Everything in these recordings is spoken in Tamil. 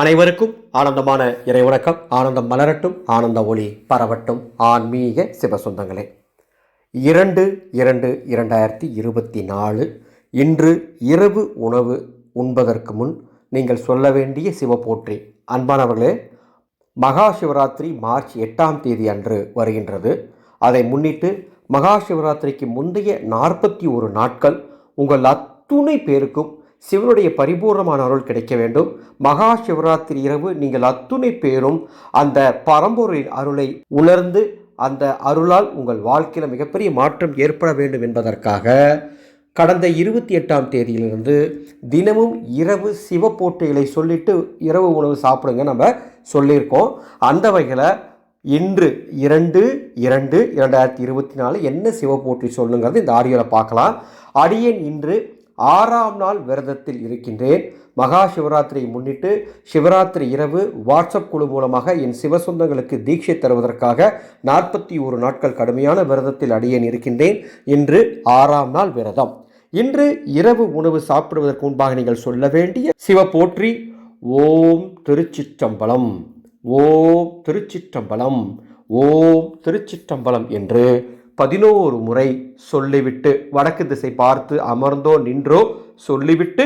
அனைவருக்கும் ஆனந்தமான இறைவணக்கம். ஆனந்தம் மலரட்டும் ஆனந்த ஒளி பரவட்டும். ஆன்மீக சிவசுந்தங்களே இரண்டு இரண்டு இரண்டாயிரத்தி இருபத்தி நாலு இன்று இரவு உணவு உண்பதற்கு முன் நீங்கள் சொல்ல வேண்டிய சிவபோற்றி அன்பானவர்களே மகா சிவராத்திரி மார்ச் எட்டாம் தேதி அன்று வருகின்றது. அதை முன்னிட்டு மகா சிவராத்திரிக்கு முந்தைய நாற்பத்தி ஒரு நாட்கள் உங்கள் அத்துணை பேருக்கும் சிவனுடைய பரிபூர்ணமான அருள் கிடைக்க வேண்டும். மகா சிவராத்திரி இரவு நீங்கள் அத்துணை பேரும் அந்த பரம்பொருளின் அருளை உணர்ந்து அந்த அருளால் உங்கள் வாழ்க்கையில் மிகப்பெரிய மாற்றம் ஏற்பட வேண்டும் என்பதற்காக கடந்த இருபத்தி எட்டாம் தேதியிலிருந்து தினமும் இரவு சிவப்போட்டைகளை சொல்லிட்டு இரவு உணவு சாப்பிடுங்க நம்ம சொல்லியிருக்கோம். அந்த வகையில் இன்று இரண்டு இரண்டு இரண்டாயிரத்தி இருபத்தி நாலு என்ன சிவப்போற்றி சொல்லுங்கிறது இந்த ஆடியோவில் பார்க்கலாம். அடியேன் இன்று ஆறாம் நாள் விரதத்தில் இருக்கின்றேன். மகா சிவராத்திரியை முன்னிட்டு சிவராத்திரி இரவு வாட்ஸ்அப் குழு மூலமாக என் சிவசொந்தங்களுக்கு தீட்சை தருவதற்காக நாற்பத்தி ஒரு நாட்கள் கடுமையான விரதத்தில் அடியேன் இருக்கின்றேன் இன்று ஆறாம் நாள் விரதம். இன்று இரவு உணவு சாப்பிடுவதற்கு முன்பாக நீங்கள் சொல்ல வேண்டிய சிவ போற்றி ஓம் திருச்சிற்றம்பலம் ஓம் திருச்சிற்றம்பலம் ஓம் திருச்சிற்றம்பலம் என்று பதினோரு முறை சொல்லிவிட்டு வடக்கு திசை பார்த்து அமர்ந்தோ நின்றோ சொல்லிவிட்டு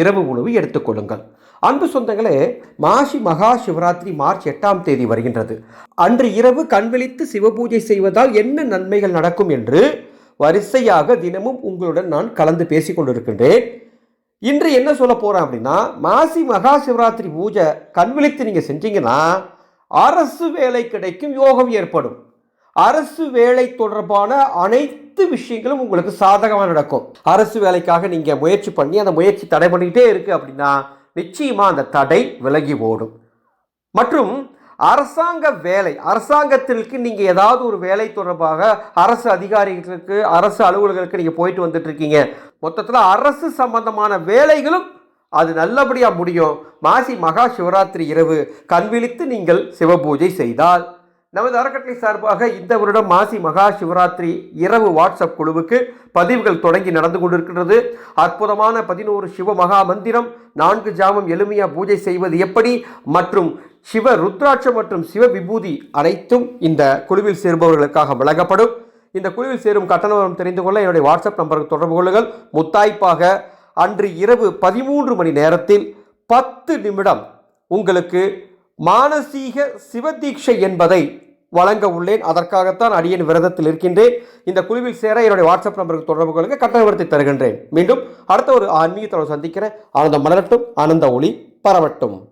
இரவு உணவு எடுத்துக்கொள்ளுங்கள் அன்பு சொந்தங்களே மாசி மகா சிவராத்திரி மார்ச் எட்டாம் தேதி வருகின்றது. அன்று இரவு கண்விழித்து சிவபூஜை செய்வதால் என்ன நன்மைகள் நடக்கும் என்று வரிசையாக தினமும் உங்களுடன் நான் கலந்து பேசிக் கொண்டிருக்கின்றேன். இன்று என்ன சொல்ல போகிறேன் அப்படின்னா மாசி மகா சிவராத்திரி பூஜை கண்விழித்து நீங்கள் செஞ்சீங்கன்னா அரசு வேலை கிடைக்கும் யோகம் ஏற்படும். அரசு வேலை தொடர்பான அனைத்து விஷயங்களும் உங்களுக்கு சாதகமாக நடக்கும். அரசு வேலைக்காக நீங்கள் முயற்சி பண்ணி அந்த முயற்சி தடை பண்ணிக்கிட்டே இருக்குது அப்படின்னா நிச்சயமாக அந்த தடை விலகி ஓடும். மற்றும் அரசாங்க வேலை அரசாங்கத்திற்கு நீங்கள் ஏதாவது ஒரு வேலை தொடர்பாக அரசு அதிகாரிகளுக்கு அரசு அலுவலர்களுக்கு நீங்கள் போயிட்டு வந்துட்டுருக்கீங்க மொத்தத்தில் அரசு சம்பந்தமான வேலைகளும் அது நல்லபடியாக முடியும். மாசி மகா சிவராத்திரி இரவு கண்விழித்து நீங்கள் சிவபூஜை செய்தால். நமது அறக்கட்டளை சார்பாக இந்த வருடம் மாசி மகா சிவராத்திரி இரவு வாட்ஸ்அப் குழுவுக்கு பதிவுகள் தொடங்கி நடந்து கொண்டிருக்கின்றது. அற்புதமான பதினோரு சிவ மகா மந்திரம் நான்கு ஜாமம் எளிமையா பூஜை செய்வது எப்படி? மற்றும் சிவ ருத்ராட்சம் மற்றும் சிவ விபூதி அனைத்தும் இந்த குழுவில் சேர்பவர்களுக்காக வழங்கப்படும். இந்த குழுவில் சேரும் கட்டணம் தெரிந்து கொள்ள என்னுடைய வாட்ஸ்அப் நம்பருக்கு தொடர்பு கொள்ளுங்கள். முத்தாய்ப்பாக அன்று இரவு பதிமூன்று மணி நேரத்தில் பத்து நிமிடம் உங்களுக்கு மானசீக சிவதீட்சை என்பதை வழங்க உள்ளேன். அதற்காகத்தான் அடியின் விரதத்தில் இருக்கின்றேன். இந்த குழுவில் சேர என்னுடைய வாட்ஸ்அப் நம்பருக்கு தொடர்பு கொள்ளுங்க. கட்டணத்தை தருகின்றேன். மீண்டும் அடுத்த ஒரு ஆன்மீகத்தோடு சந்திக்கிறேன். ஆனந்தம் மலரட்டும். ஆனந்த ஒளி பரவட்டும்.